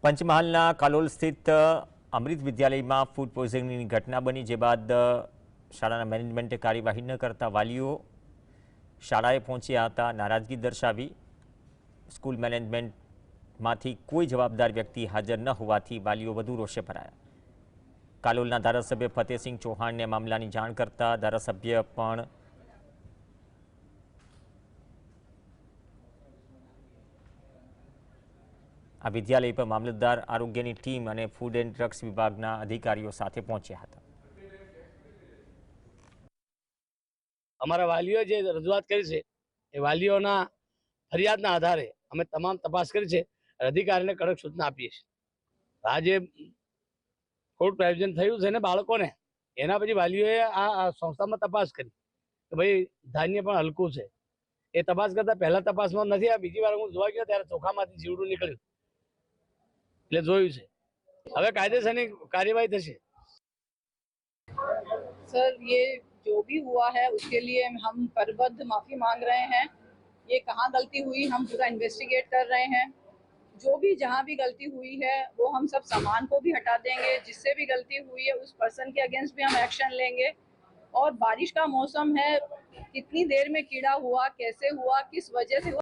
पंचमहालના કાલુલ સ્થિત અમૃત વિદ્યાલયમાં ફૂડ પોઇઝિંગની ઘટના બની જે બાદ શાળાના મેનેજમેન્ટે કાર્યવાહી ન કરતા વાલીઓ શાળાએ પહોંચ્યા હતા નારાજગી દર્શાવી સ્કૂલ મેનેજમેન્ટમાંથી કોઈ જવાબદાર વ્યક્તિ હાજર ન હોવાથી વાલીઓ વધુ રોષે ભરાયા કાલુલના ધારાસભ્ય ફતેહસિંહ ચૌહાણને મામલાની જાણ કરતા ધારાસભ્ય પણ આ વિદ્યાલય પર મામલતદાર આરોગ્યની ટીમ અને ફૂડ એન્ડ ડ્રગ્સ વિભાગના અધિકારીઓ સાથે પહોંચ્યા હતા અમારા વાલીઓએ જે રજૂઆત કરી છે એ વાલીઓના ફરિયાદના આધારે અમે તમામ તપાસ કરી છે અધિકારીને કડક સૂચના આપીએ છીએ આ જે ખોટું પ્રયોજન થયું છે ને બાળકોને એના પછી વાલીઓએ આ સંસ્થામાં તપાસ કરી કે ભાઈ ધાન્ય પણ હલકું છે એ તપાસ કરતાં પહેલા તપાસમાં નથી આ બીજી વાર હું જોવા ગયો ત્યારે ચોખામાંથી જીવડું નીકળ્યું એટલે सर ये जो भी हुआ है उसके लिए हम परबद्ध माफ़ी मांग रहे हैं ये कहाँ गलती हुई हम पूरा इन्वेस्टिगेट कर रहे हैं जो भी जहाँ भी गलती हुई है वो हम सब सामान को भी हटा देंगे जिससे भी गलती हुई है उस पर्सन के अगेंस्ट भी हम एक्शन लेंगे और बारिश का मौसम है कितनी देर में कीड़ा हुआ कैसे हुआ किस वजह से हुआ